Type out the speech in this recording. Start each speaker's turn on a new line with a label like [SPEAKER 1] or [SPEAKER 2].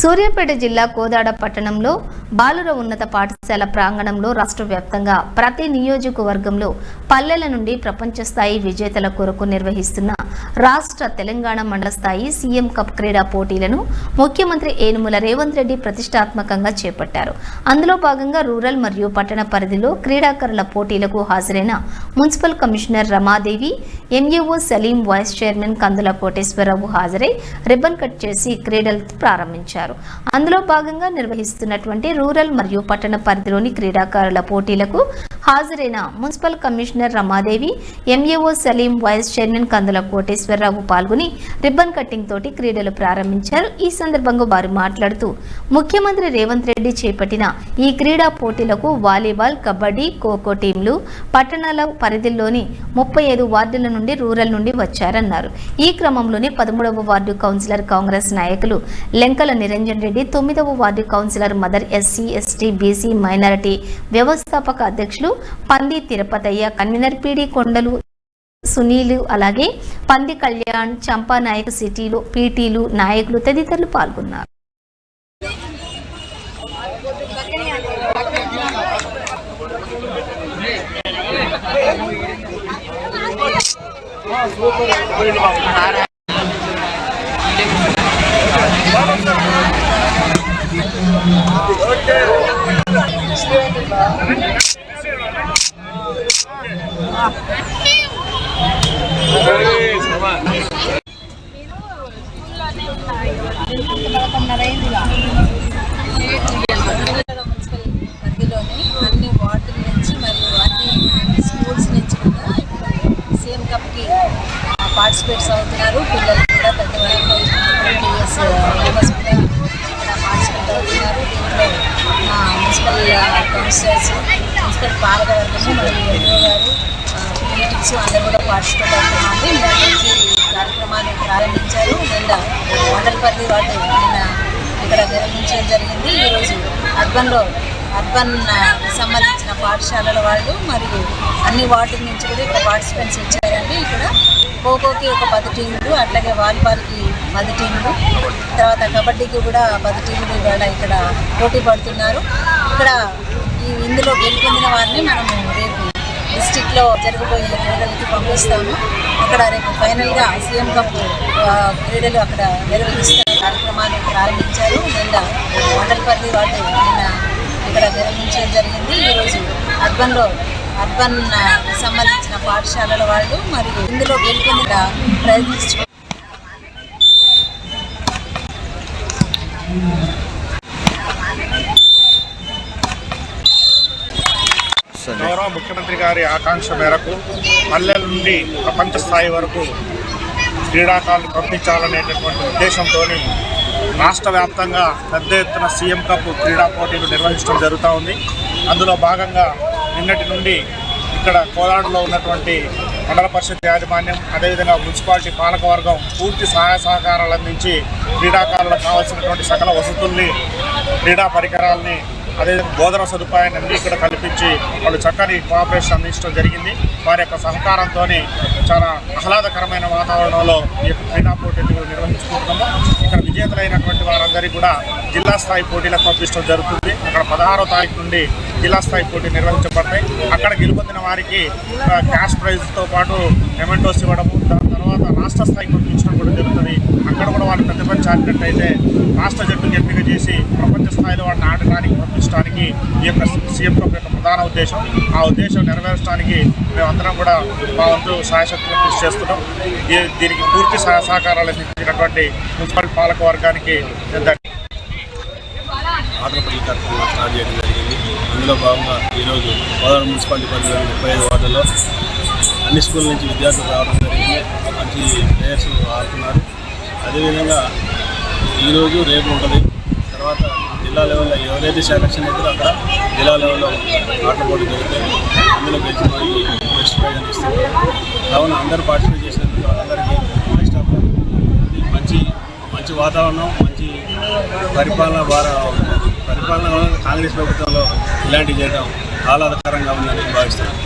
[SPEAKER 1] సూర్యాపేట జిల్లా కోదాడ పట్టణంలో బాలుర ఉన్నత పాఠశాల ప్రాంగణంలో రాష్ట్ర వ్యాప్తంగా ప్రతి నియోజకవర్గంలో పల్లెల నుండి ప్రపంచ స్థాయి విజేతల కొరకు నిర్వహిస్తున్న రాష్ట్ర తెలంగాణ మండల స్థాయి సీఎం కప్ క్రీడా పోటీలను ముఖ్యమంత్రి ఏనుముల రేవంత్ రెడ్డి ప్రతిష్టాత్మకంగా చేపట్టారు. అందులో భాగంగా రూరల్ మరియు పట్టణ పరిధిలో క్రీడాకారుల పోటీలకు హాజరైన municipal commissioner Ramadevi MAO Salim vice chairman Kandula Koteswararao హాజరై రిబ్బన్ కట్ చేసి క్రీడలు ప్రారంభించారు. అందులో భాగంగా నిర్వహిస్తున్నటువంటి రూరల్ మరియు పట్టణ పరిధిలోని క్రీడాకారుల పోటీలకు హాజరైన municipal commissioner Ramadevi MAO Salim vice chairman Kandula Koteswararao పాల్గొని రిబ్బన్ కట్టింగ్ తోటి క్రీడలు ప్రారంభించారు. ఈ సందర్భంగా వారు మాట్లాడుతూ ముఖ్యమంత్రి రేవంత్ రెడ్డి చేపట్టిన ఈ క్రీడా పోటీలకు వాలీబాల్ కబడ్డీ ఖోఖో టీంలు పట్టణాల పరిధిలోని ముప్పై ఐదు వార్డుల నుండి రూరల్ నుండి వచ్చారన్నారు. ఈ క్రమంలోనే పదమూడవ వార్డు కౌన్సిలర్ కాంగ్రెస్ నాయకులు లెంకల నిరంజన్ రెడ్డి తొమ్మిదవ ward councillor mother SC ST BC minority వ్యవస్థాపక అధ్యక్షులు పంది తిరుపతయ్య కన్వీనర్ పీడి కొండలు సునీలు అలాగే పంది కళ్యాణ్ చంపా నాయక్ సిటీలు పీటీలు నాయకులు తదితరులు పాల్గొన్నారు.
[SPEAKER 2] తెలంగాణ పరిధిలోని అన్ని వార్డుల నుంచి మరియు అన్ని స్కూల్స్ నుంచి కూడా సీఎం కప్కి పార్టిసిపేట్స్ అవుతున్నారు పిల్లలు కూడా పెద్దవాళ్ళు ట్వంటీ మెంబర్స్ కూడా ఇక్కడ పార్టిసిపేట్ అవుతున్నారు దీంట్లో మా మున్సిపల్ కౌన్సిలర్స్ మున్సిపల్ పాలకవర్గము మరియు ఎంఓ గారు పొలిటిక్స్ అందరూ కూడా పార్టిసిపేట్ అవుతున్నామండి నిన్న కార్యక్రమాన్ని ప్రారంభించారు. నిన్న మండల వాళ్ళు నిన్న ఇక్కడ నిర్వహించడం జరిగింది. ఈరోజు అర్బన్లో అర్బన్ సంబంధించిన పాఠశాలల వాళ్ళు మరియు అన్ని వార్డుల నుంచి కూడా ఇక్కడ పార్టిసిపెంట్స్ వచ్చారండి. ఇక్కడ ఖోఖోకి ఒక పది టీములు అట్లాగే వాలీబాల్కి పది టీములు తర్వాత కబడ్డీకి కూడా పది టీములు ఇవాళ ఇక్కడ పోటీ పడుతున్నారు. ఇక్కడ ఈ ఇందులో గెలుపొందిన వారిని మనము డిస్టిక్లో జరగబోయే క్రీడలకి పంపిస్తాము. అక్కడ రేపు ఫైనల్గా సీఎం కప్ క్రీడలు అక్కడ నిర్వహిస్తారు. కార్యక్రమాన్ని ప్రారంభించారు నిన్న మండల పరిధి వాళ్ళు నిన్న ఇక్కడ నిర్వహించడం జరిగింది. ఈరోజు అర్బన్లో అర్బన్ సంబంధించిన పాఠశాలల వాళ్ళు మరియు ఇందులో గెలుపొందిన ప్రయత్నిస్తూ
[SPEAKER 3] గౌరవ ముఖ్యమంత్రి గారి ఆకాంక్ష మేరకు పల్లెల నుండి ప్రపంచ స్థాయి వరకు క్రీడాకారులు పంపించాలనేటటువంటి ఉద్దేశంతో రాష్ట్ర వ్యాప్తంగా పెద్ద ఎత్తున సీఎం కప్ క్రీడా పోటీలు నిర్వహించడం జరుగుతూ ఉంది. అందులో భాగంగా నిన్నటి నుండి ఇక్కడ కోలాడులో ఉన్నటువంటి మండల పరిషత్ యాజమాన్యం అదేవిధంగా మున్సిపాలిటీ పాలకవర్గం పూర్తి సహాయ సహకారాలు అందించి క్రీడాకారులకు కావాల్సినటువంటి సకల వసతుల్ని క్రీడా పరికరాల్ని అదే బోధన సదుపాయాన్ని అన్ని ఇక్కడ కల్పించి వాళ్ళు చక్కని కోఆపరేషన్ అందించడం జరిగింది. వారి యొక్క సహకారంతో చాలా ఆహ్లాదకరమైన వాతావరణంలో ఈ యొక్క క్రీడా పోటీలు నిర్వహించుకుంటున్నాము. ఇక్కడ విజేతలైనటువంటి వారందరికీ కూడా జిల్లా స్థాయి పోటీలకు పంపించడం జరుగుతుంది. అక్కడ పదహారో తారీఖు నుండి జిల్లా స్థాయి పోటీ నిర్వహించబడతాయి. అక్కడ గెలుపొందిన వారికి క్యాష్ ప్రైజ్తో పాటు మెమెంటోస్ ఇవ్వడము దాని తర్వాత రాష్ట్ర స్థాయికి పంపించడం కూడా జరుగుతుంది. అక్కడ కూడా వాళ్ళు పెద్ద చాటినట్టయితే రాష్ట్ర జట్టుకు ఎంపిక చేసి ప్రపంచ స్థాయిలో వాటిని ఆడటానికి పంపించడానికి ఈ యొక్క సీఎం కప్ యొక్క ప్రధాన ఉద్దేశం. ఆ ఉద్దేశం నెరవేర్చడానికి మేమందరం కూడా మా వంతు సహాయశక్తులు కృషి చేస్తున్నాం. దీనికి పూర్తి సహాయ సహకారాలు అందించినటువంటి మున్సిపల్ పాలక వర్గానికి
[SPEAKER 4] ఆంధ్రప్రదేశ్ స్టార్ట్ చేయడం జరిగింది. అందులో భాగంగా ఈరోజు గోదావరి మున్సిపాలిటీ పరిధిలో ముప్పై ఐదు వార్డుల్లో అన్ని స్కూల్ నుంచి విద్యార్థులు రావడం జరిగింది. మంచి ప్లేయర్స్ ఆడుతున్నారు. అదేవిధంగా ఈరోజు రేపు ఉంటుంది. తర్వాత జిల్లా లెవెల్లో ఎవరైతే సెలక్షన్ అవుతారో అక్కడ జిల్లా లెవెల్లో ఆటల పోటీ జరుగుతాయి. అందులో గెలిచిన వారికి బెస్ట్ ప్రైజ్ అని ఇస్తారు కావున అందరూ పార్టిసిపేట్ చేసినందుకు అందరికీ బెస్ట్ ఆఫ్ మంచి మంచి వాతావరణం మంచి పరిపాలన వార పరిపాలన కాంగ్రెస్ ప్రభుత్వంలో ఇలాంటివి చేయడం ఆహ్లాదకరంగా ఉందని భావిస్తున్నాను.